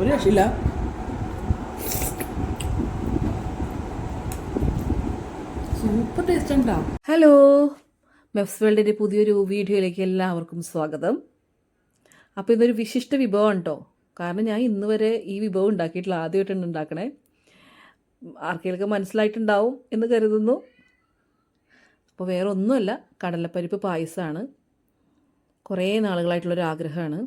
ഒരു രക്ഷയില്ല. Super taste ഉണ്ടാവും ഹലോ മെഫ്സ് വേൾഡിന്റെ പുതിയൊരു വീഡിയോയിലേക്ക് എല്ലാവർക്കും സ്വാഗതം. അപ്പോൾ ഇതൊരു വിശിഷ്ട വിഭവം കേട്ടോ കാരണം ഞാൻ ഇന്ന് വരെ ഈ വിഭവം ഉണ്ടാക്കിയിട്ടില്ല ആദ്യമായിട്ടാണ് ഉണ്ടാക്കണേ. ആർക്കെങ്കിലും മനസ്സിലായിട്ടുണ്ടാവും എന്ന് കരുതുന്നു. അപ്പോൾ വേറെ ഒന്നുമല്ല കടലപ്പരിപ്പ് പായസമാണ് കുറേ നാളുകളായിട്ടുള്ളൊരു ആഗ്രഹമാണ്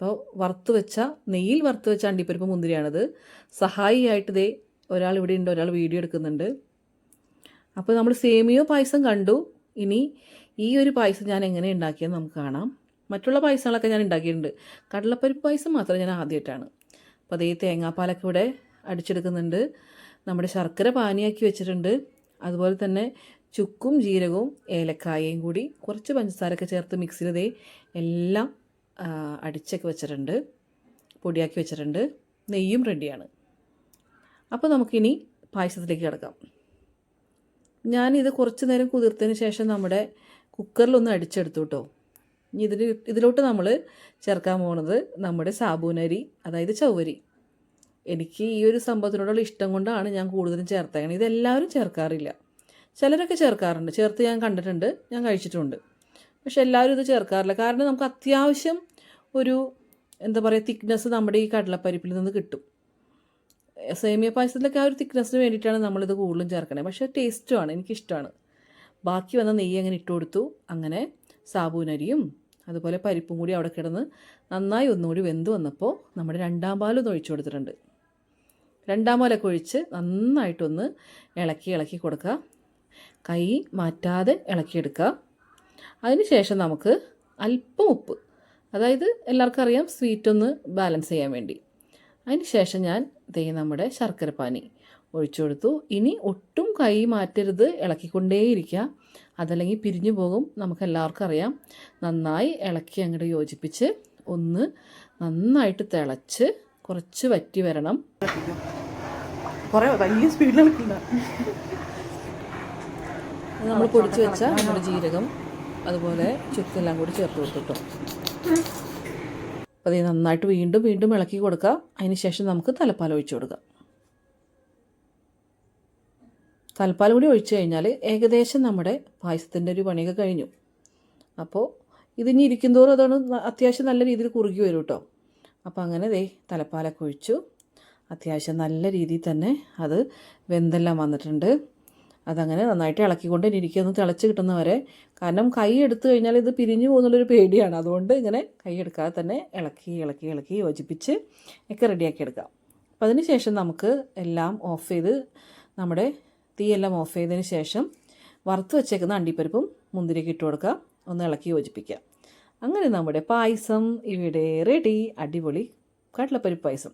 അപ്പോൾ വറുത്ത് വെച്ച നെയ്യിൽ വറുത്ത് വെച്ച അണ്ടിപ്പരിപ്പ് മുന്തിരിയാണിത്. സഹായിയായിട്ട് ദേ ഒരാൾ ഇവിടെ ഉണ്ട് ഒരാൾ വീഡിയോ എടുക്കുന്നുണ്ട്. അപ്പോൾ നമ്മൾ സേമിയോ പായസം കണ്ടു. ഇനി ഈ ഒരു പായസം ഞാൻ എങ്ങനെ ഉണ്ടാക്കിയെന്ന് നമുക്ക് കാണാം. മറ്റുള്ള പായസങ്ങളൊക്കെ ഞാൻ ഉണ്ടാക്കിയിട്ടുണ്ട്. കടലപ്പരിപ്പ് പായസം മാത്രം ഞാൻ ആദ്യമായിട്ടാണ്. അപ്പോൾ അതേ തേങ്ങാപ്പാലൊക്കെ ഇവിടെ അടിച്ചെടുക്കുന്നുണ്ട്. നമ്മുടെ ശർക്കര പാനിയാക്കി വെച്ചിട്ടുണ്ട്. അതുപോലെ തന്നെ ചുക്കും ജീരകവും ഏലക്കായയും കൂടി കുറച്ച് പഞ്ചസാരൊക്കെ ചേർത്ത് മിക്സിയിൽ ദേ എല്ലാം അടിച്ചൊക്കെ വെച്ചിട്ടുണ്ട്. പൊടിയാക്കി വെച്ചിട്ടുണ്ട്. നെയ്യും റെഡിയാണ്. അപ്പോൾ നമുക്കിനി പായസത്തിലേക്ക് കിടക്കാം. ഞാനിത് കുറച്ച് നേരം കുതിർത്തതിന് ശേഷം നമ്മുടെ കുക്കറിലൊന്ന് അടിച്ചെടുത്തു കേട്ടോ ഇനി ഇതിൽ ഇതിലോട്ട് നമ്മൾ ചേർക്കാൻ പോകുന്നത് നമ്മുടെ സാബൂനരി അതായത് ചൗവരി. എനിക്ക് ഈ ഒരു സംഭവത്തിനോടുള്ള ഇഷ്ടം കൊണ്ടാണ് ഞാൻ കൂടുതലും ചേർത്തേക്കുന്നത് ഇതെല്ലാവരും ചേർക്കാറില്ല. ചിലരൊക്കെ ചേർക്കാറുണ്ട്. ചേർത്ത് ഞാൻ കണ്ടിട്ടുണ്ട്. ഞാൻ കഴിച്ചിട്ടുണ്ട്. പക്ഷെ എല്ലാവരും ഇത് ചേർക്കാറില്ല. കാരണം നമുക്ക് അത്യാവശ്യം ഒരു എന്താ പറയുക തിക്നെസ് നമ്മുടെ ഈ കടലപ്പരിപ്പിൽ നിന്ന് കിട്ടും. സേമിയ പായസത്തിലൊക്കെ ആ ഒരു തിക്നെസ്സിന് വേണ്ടിയിട്ടാണ് നമ്മളിത് കൂടുതലും ചേർക്കണേ. പക്ഷേ ടേസ്റ്റുമാണ് എനിക്കിഷ്ടമാണ്. ബാക്കി വന്ന നെയ്യ് അങ്ങനെ ഇട്ട് കൊടുത്തു. അങ്ങനെ സാബൂനരിയും അതുപോലെ പരിപ്പും കൂടി അവിടെ കിടന്ന് നന്നായി ഒന്നുകൂടി വെന്ത് വന്നപ്പോൾ നമ്മുടെ രണ്ടാം പാലും ഒന്ന് ഒഴിച്ചു കൊടുത്തിട്ടുണ്ട്. രണ്ടാം പാലൊക്കെ ഒഴിച്ച് നന്നായിട്ടൊന്ന് ഇളക്കി ഇളക്കി കൊടുക്കുക. കൈ മാറ്റാതെ ഇളക്കിയെടുക്കുക. അതിന് ശേഷം നമുക്ക് അല്പം ഉപ്പ് അതായത് എല്ലാവർക്കും അറിയാം സ്വീറ്റ് ഒന്ന് ബാലൻസ് ചെയ്യാൻ വേണ്ടി. അതിന് ശേഷം ഞാൻ ദേ നമ്മുടെ ശർക്കരപ്പാനി ഒഴിച്ചു കൊടുത്തു. ഇനി ഒട്ടും കൈ മാറ്റരുത് ഇളക്കിക്കൊണ്ടേയിരിക്കുക. അതല്ലെങ്കിൽ പിരിഞ്ഞു പോകും. നമുക്ക് എല്ലാവർക്കും അറിയാം നന്നായി ഇളക്കി അങ്ങോട്ട് യോജിപ്പിച്ച് ഒന്ന് നന്നായിട്ട് തിളച്ച് കുറച്ച് വറ്റി വരണം. കുറേ വലിയ സ്പീഡിൽ കളിക്കില്ല നമ്മൾ പൊടിച്ച് വെച്ച നമ്മുടെ ജീരകം അതുപോലെ ചുക്കെല്ലാം കൂടി ചേർത്ത് കൊടുത്തിട്ടോ. അപ്പോൾ ഇത് നന്നായിട്ട് വീണ്ടും വീണ്ടും ഇളക്കി കൊടുക്കുക അതിന് ശേഷം നമുക്ക് തലപ്പാൽ ഒഴിച്ചു കൊടുക്കാം. തലപ്പാൽ കൂടി ഒഴിച്ചു കഴിഞ്ഞാൽ ഏകദേശം നമ്മുടെ പായസത്തിന്റെ ഒരു പണിയൊക്കെ കഴിഞ്ഞു. അപ്പോൾ ഇതിനി ഇരിക്കുന്തോറും അതാണ് അത്യാവശ്യം നല്ല രീതിയിൽ കുറുകി വരും കേട്ടോ അപ്പോൾ അങ്ങനെ ദേ തലപ്പാലൊക്കെ ഒഴിച്ചു. അത്യാവശ്യം നല്ല രീതിയിൽ തന്നെ അത് വെന്തെല്ലാം വന്നിട്ടുണ്ട്. അതങ്ങനെ നന്നായിട്ട് ഇളക്കിക്കൊണ്ട് ഇരിക്കുക ഒന്ന് തിളച്ച് കിട്ടുന്നവരെ. കാരണം കൈ എടുത്തു കഴിഞ്ഞാൽ ഇത് പിരിഞ്ഞു പോകുന്നുള്ളൊരു പേടിയാണ്. അതുകൊണ്ട് ഇങ്ങനെ കൈ എടുക്കാതെ തന്നെ ഇളക്കി ഇളക്കി ഇളക്കി യോജിപ്പിച്ച് ഒക്കെ റെഡിയാക്കി എടുക്കാം. അപ്പം അതിന് ശേഷം നമുക്ക് എല്ലാം ഓഫ് ചെയ്ത് നമ്മുടെ തീയെല്ലാം ഓഫ് ചെയ്തതിന് ശേഷം വറുത്ത് വെച്ചേക്കുന്ന അണ്ടിപ്പരിപ്പും മുന്തിരിയൊക്കെ ഇട്ട് കൊടുക്കുക ഒന്ന് ഇളക്കി യോജിപ്പിക്കുക അങ്ങനെ നമ്മുടെ പായസം ഇവിടെ റെഡി. അടിപൊളി കടലപ്പരിപ്പ് പായസം.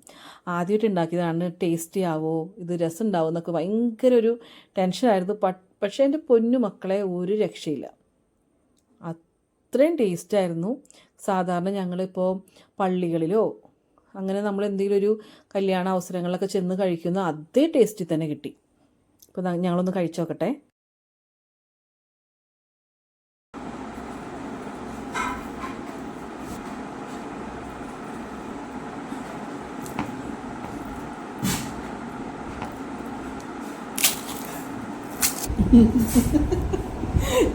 ആദ്യമായിട്ട് ഉണ്ടാക്കിയതാണ് ടേസ്റ്റി ആവോ ഇത് രസം ഉണ്ടാവോ എന്നൊക്കെ ഭയങ്കര ഒരു ടെൻഷനായിരുന്നു പക്ഷേ എന്റെ പൊന്നു മക്കളെ ഒരു രക്ഷയില്ല. അത്രയും ടേസ്റ്റായിരുന്നു സാധാരണ ഞങ്ങളിപ്പോൾ പള്ളികളിലോ അങ്ങനെ നമ്മൾ എന്തെങ്കിലും ഒരു കല്യാണ അവസരങ്ങളിലൊക്കെ ചെന്ന് കഴിക്കുന്ന അതേ ടേസ്റ്റിൽ തന്നെ കിട്ടി. അപ്പോൾ ഞങ്ങളൊന്ന് കഴിച്ചു നോക്കട്ടെ.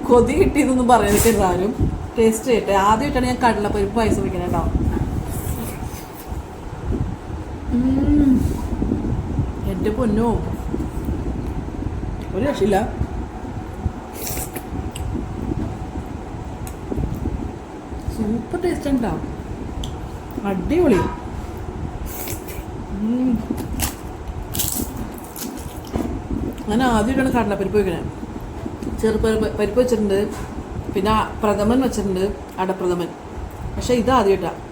കൊതി കിട്ടിയതൊന്നും പറയുന്നില്ല ആരും. ടേസ്റ്റ് ചെയ്യട്ടെ ആദ്യമായിട്ടാണ് ഞാൻ കടലപ്പരിപ്പ് പായസം വയ്ക്കുന്നത് കേട്ടോ. എന്റെ പൊന്നോ. ഒരു രക്ഷയില്ല. സൂപ്പർ ടേസ്റ്റ് ഉണ്ടാവും അടിപൊളി. ഞാൻ ആദ്യമായിട്ടാണ് കടലപ്പരിപ്പ് വയ്ക്കണേ. ചെറുപ്പ പരിപ്പ് വെച്ചിട്ടുണ്ട്. പിന്നെ പ്രഥമൻ വെച്ചിട്ടുണ്ട് അടപ്രഥമൻ. പക്ഷെ ഇത് ആദ്യമായിട്ടാണ്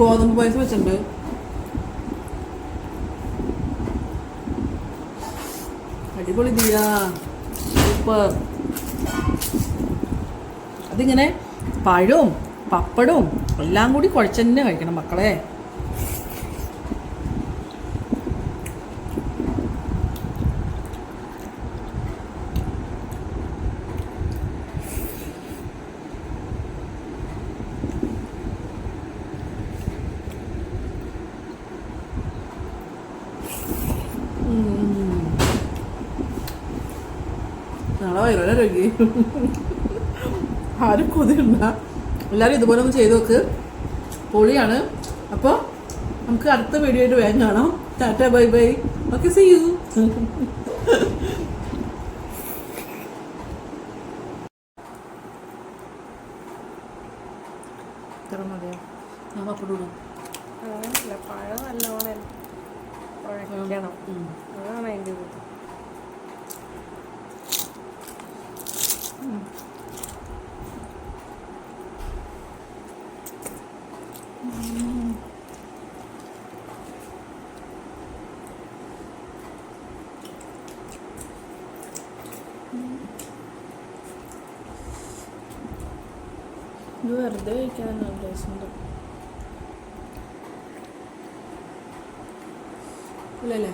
ഗോതമ്പ് പായസം വെച്ചിട്ടുണ്ട്. അടിപൊളി സൂപ്പർ. അതിങ്ങനെ പഴവും പപ്പടവും എല്ലാം കൂടി കുഴച്ചെന്നെ കഴിക്കണം മക്കളെ. വയറുവേദനയൊക്കെ ആരും കൊതിയുണ്ട എല്ലാവരും ഇതുപോലെ ഒന്ന് ചെയ്ത് നോക്ക്. പൊളിയാണ്. അപ്പോൾ നമുക്ക് അടുത്ത വീഡിയോ ആയിട്ട് വേഗം കാണാം. Tata bye bye. Okay see you ഇത്ര മതിയോ? ഞാൻ പപ്പടം അങ്ങനെയല്ല പഴം നല്ലോണം ഉഴക്കണം അതാണ് അതിന്റെ ഇത് വെറുതെ കഴിക്കാൻ ഉദ്ദേശമുണ്ട് ഇല്ലല്ലേ?